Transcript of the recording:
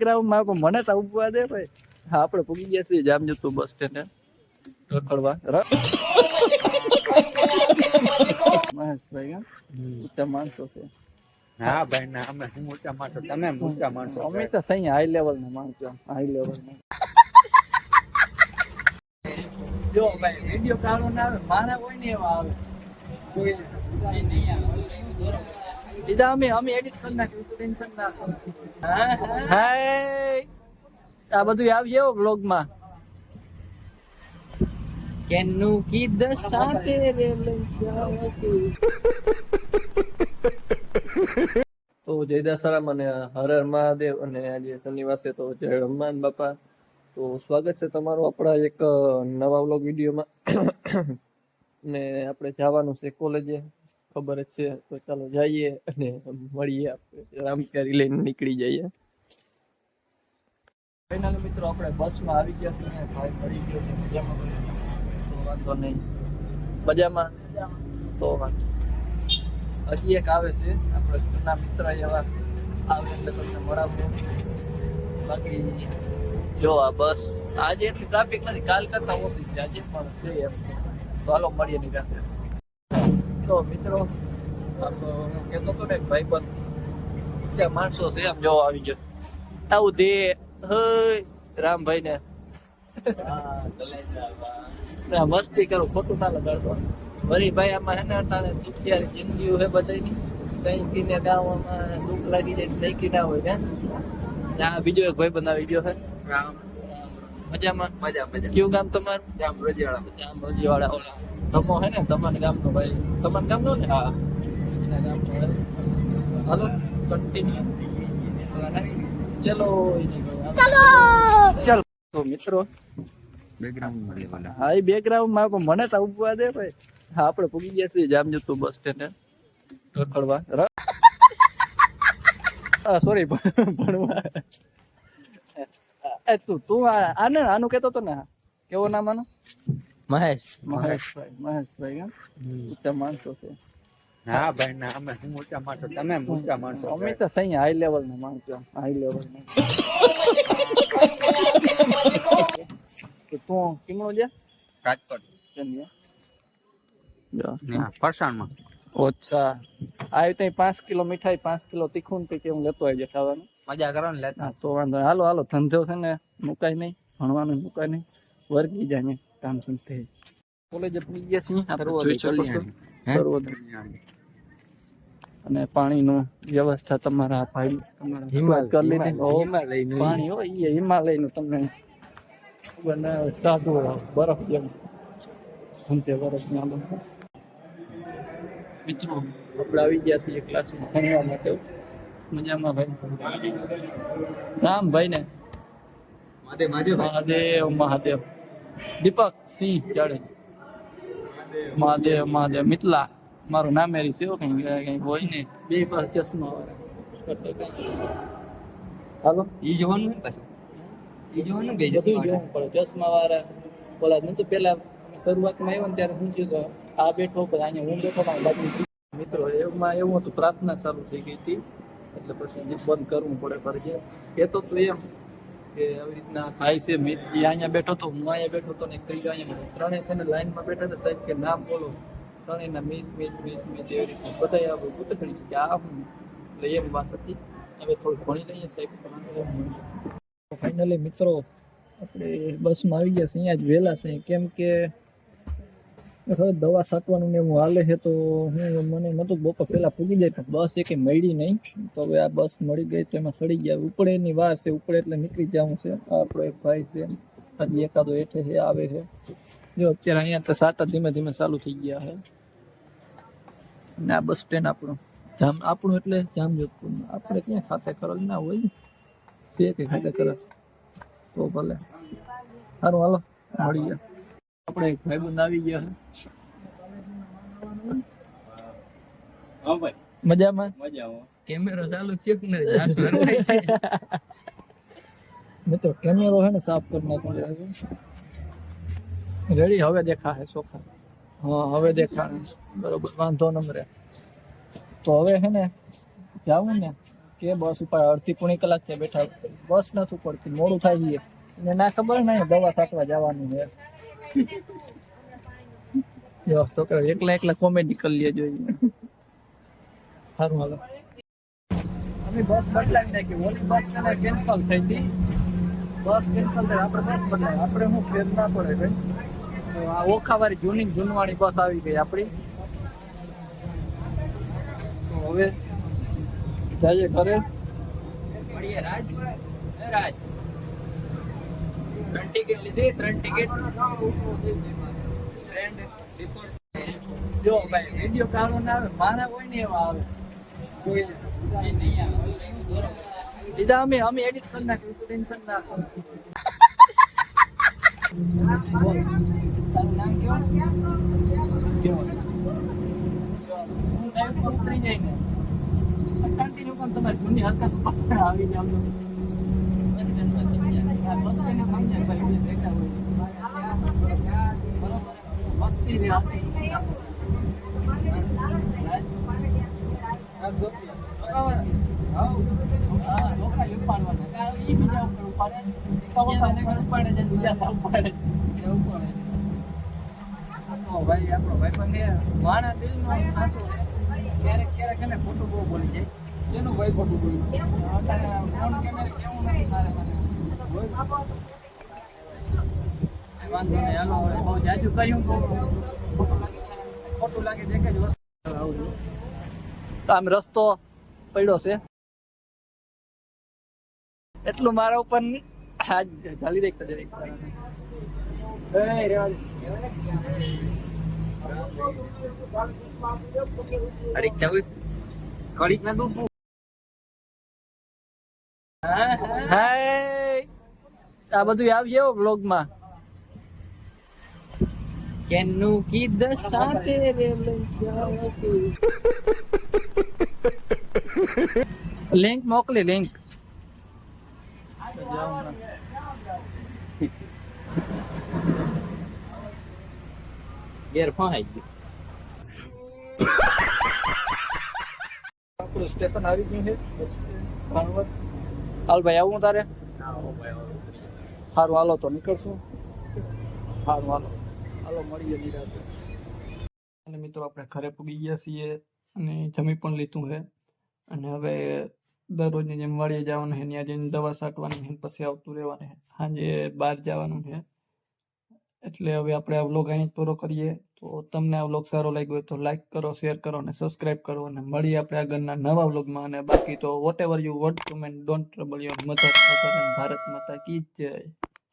ગ્રાઉન્ડમાં પણ મને તો ઉપવા દે ભાઈ હા આપણે પૂગી ગયા છીએ જામ જતું બસ સ્ટેન્ડ રખડવા. મહેશભાઈ મોટા માણસો છે. હા ભાઈ ના અમે મોટા માણસો? તમે મોટા માણસો અમે તો સહી હાઈ લેવલ ના માણસો હાઈ લેવલ ના. જો ભાઈ વીડિયો કાઢો ના આવે. મારા કોઈ ને એવા આવે. જોઈ લે. બીજા અમે અમે એડિટ કરી નાખ્યું તું ટેન્શન ના હાય. આ બધું આવજે વ્લોગમાં કેનુ કી દશા તેરે રે તો જય દસારામ અને હર હર મહાદેવ અને આજે શનિવાસે તો જય હનુમાન બાપા. તો સ્વાગત છે તમારું આપણા એક નવા વ્લોગ વિડીયોમાં. ને આપણે જવાનું છે કોલેજે ખબર જ છે. તો ચાલો જઈએ અને મળીએ આપણે. કરી લઈને નીકળી જઈએ. ફાઇનલી મિત્રો આપણે બસમાં આવી ગયા છીએ ભાઈ મળી ગયો છે. મજામાં વાંધો નહીં. મજામાં? તો વાંધો હજી એક આવે છે. આપણે જૂના મિત્ર એવા આવે એટલે તમને મળાવું બાકી જો આ બસ, આજે એટલી ટ્રાફિક નથી. કાલ કરતા ઓછી છે. આજે પણ છે એમ. હાલો મળીએ નિરાંતે. તો મિત્રો હું કહેતો હતો ને ભાઈ બંધ ત્યાં માણસો છે એમ જોવા આવી ગયો આવું દે હય રામભાઈ ને મસ્તી કરું ખોટું ના લગાડતો વળી ભાઈ આમાં હે ને તારે દુખિયારી જિંદગી હે બધાની કઈ કીને ગામમાં દુઃખ લાગી જાય થઈ કી ના હોય ને આ બીજો એક ભાઈ બનાવી ગયો હે રામ મજામાં મજા મજા કયું ગામ તમારું જામ રજવાડા જામ રોજીવાળા ઓલા ધમો હે ને તમારા ગામનો ભાઈ તમારા ગામનો ને હા એના ગામનો. હાલો કન્ટિન્યુ ચલો ચલો તો મિત્રો. બેકગ્રાઉન્ડમાં લેવાના હા એ બેકગ્રાઉન્ડમાં પણ મને તો ઉભવા દે ભાઈ. હા આપણે પૂગી ગયા છીએ જામજોતું બસ સ્ટેન્ડ રખડવા ર- આ સોરી ભણવા. એ તું તું આને આનું કહેતો તો ને કેવો નામ આનું? મહેશ મહેશભાઈ મહેશભાઈ હા ઉત્તમ માણસો છે. હા ભાઈ ના અમે હું મોટા માણસો તમે મોટા માણસો અમે તો સહી હાઈ લેવલ ના માણસો હાઈ લેવલ ના. કે તું કેમનો છે રાજકોટ. કેમ છે જો. ફરસાણમાં. ઓછા. આવી ત્યાં પાંચ કિલો મીઠાઈ પાંચ કિલો તીખું ને કેવું લેતો આવજે ખાવાનું? મજા કરો ને લેતા. હા સો વાંધો નહીં. હાલો હાલો ધંધો છે ને મુકાય નહીં ભણવાનું મુકાય નહીં વર્ગી જાય ને કામ સંતે કોલેજે પૂરી ગયા છીએ આપણે જોઈ શકો છો સર્વોદય અને પાણીનું વ્યવસ્થા તમારા ભાઈ તમારા હિમાલય, કરી લીધી. હિમાલયનું. પાણી હોય એ હિમાલયનું તમને બનાવે સાદું બરફ જેમ. અંતે બરફ ના. મિત્રો આપણે આવી ગયા છીએ ક્લાસમાં ભણવા માટે. મજામાં ભાઈ? રામ ભાઈ ને મહાદેવ મહાદેવ મહાદેવ. દીપક સિંહ જાડેજા. મહાદેવ મહાદેવ મિતલા મારું નામ એરી સેવ કઈ કઈ હોય ને બે પાસ ચશ્મા હાલો? ઈ જોવાનું પાછું? ઈ જોવાનું બે બધું જોવું પડે. ચશ્મા વાળા બોલા નહીં તો પેલા શરૂઆતમાં આવ્યો ને ત્યારે હું થયું તો આ બેઠો પછી અહીંયા હું બેઠો પણ બાજુ મિત્રો એમાં એવું હતું પ્રાર્થના ચાલુ થઈ ગઈ હતી. એટલે પછી બંધ કરવું પડે ફરજિયાત. એ તો એમ કે આવી રીતના થાય છે મેં અહીંયા બેઠો તો હું અહીંયા બેઠો તો ને ત્રીજો અહીંયા બેઠો. ત્રણેય છે ને લાઈનમાં બેઠા હતા સાહેબ કે નામ બોલો. ત્રણેયના મેચ મેચ મેચ મેચ એવી રીતના બધા આપણે ગુટસણી કે આ હું એટલે એમ વાત હતી. હવે થોડું ભણી લઈએ સાહેબ. ફાઇનલી મિત્રો, આપણે બસમાં આવી ગયા છે અહીંયા જ વહેલા છે કેમ કે હવે દવા છાંટવાનું ને એવું હાલે છે તો હું મને નતું બપોર પહેલાં પૂગી જાય, પણ બસ એકે મળી નહીં. તો હવે આ બસ મળી ગઈ તો એમાં સડી ગયા. ઉપડેની વાર છે, ઉપડે એટલે નીકળી જવું છે. આપણો એક ભાઈ છે. હજી એકાદો હેઠે છે, આવે છે. જો અત્યારે અહીંયા તો સાટા ધીમે ધીમે ચાલુ થઈ ગયા છે. અને આ બસ સ્ટેન્ડ આપણું. જામ આપણું એટલે જામજોધપુર. આપણે ક્યાં ખાતે કરેલ ના હોય ને. છે કે ખાતે કરે તો ભલે. સારું, હાલો. મળી ગયા. આપણે એક ભાઈબંધ આવી ગયા છે. મજામાં? કેમેરો ચાલુ છે કે નહીં છે? મિત્રો કેમેરો હે ને સાફ કરી નાખો રેડી હવે દેખાશે સોખા હા હવે દેખાશે. બરોબર વાંધો નંબરે તો હવે છે ને જાવું ને કે બસ ઉપર અડધી પોણી કલાક ત્યાં બેઠા. બસ નથી પડતી મોડું થાય છે. એને ના ખબર નહીં દવા સાટવા જવાનું છે. જો, છોકરા, એકલા એકલા કોમેડી કરી લે જોઈએ સારું, હાલો. અમે બસ બદલાવી નાખી. ઓલી બસ છે ને કેન્સલ થઈ હતી બસ કેન્સલ થઈ. આપણે બસ બદલાવી. આપણે હું ફેર ના પડે ભાઈ. આ ઓખાવાળી જૂની જૂનવાળી બસ આવી ગઈ આપણી. તો હવે જઈએ ઘરે. રાજ. રાજ. ત્રણ ટિકિટ લીધી, ત્રણ ટિકિટ. ફ્રેન્ડ રિપોર્ટ જો ભાઈ વીડિયો કાઢવો ના આવે, મારા કોઈ ને એવા આવે. લીધા અમે અમે એડિટ કરી નાખ્યું ટેન્શન ના તારું નામ કેવું? કેવું? જાય ને. કંટિન્યુ કામ તમારી જૂની હરકત. આવી જાવ તો બસ સ્ટેન્ડ સમજાય ભાઈ ને આપણી ભાઈ છે. માણા દિલનો આંસુ છે. ક્યારેક ક્યારેક એને ખોટું બહુ બોલી જાય કેનું ભાઈ ખોટું બોલ્યું કેવું નથી મારે મને વાંધો નહીં હાલો હવે બહુ જાજુ કહ્યું તો ખોટું લાગે છે એક જ વસ્તુ આવું છું. તો આમ રસ્તો પડ્યો છે એટલું મારા ઉપર હાજ ચાલી રહી કરે અડીક જવું કડીક ના દઉં હાય આ બધું આવજે બ્લોગમાં કેનું કીધ સાથે રે લિંક મોકલી લિંક ઘેર ફાઈ ગયું. આપણું સ્ટેશન આવી ગયું છે. હાલ ભાઈ આવું તારે? સારું હાલો તો નીકળશું. સારું હાલો. હાલો, મળીએ નિરાશે અને મિત્રો, આપણે ઘરે પૂગી ગયા છીએ અને જમી પણ લીધું છે. અને હવે દરરોજની જેમ વાળીએ જવાનું છે, ત્યાં જઈને દવા છાંટવાની છે, પછી આવતું રહેવાનું છે. સાંજે બહાર જવાનું છે. એટલે હવે આપણે આ વ્લોગ અહીં જ પૂરો કરીએ. તો તમને આ વ્લોગ સારો લાગ્યો હોય તો લાઈક કરો શેર કરો અને સબસ્ક્રાઇબ કરો અને મળીએ આપણે આગળના નવા વ્લોગમાં અને બાકી તો whatever you what to man don't trouble your mother Bharat માતા કી જય.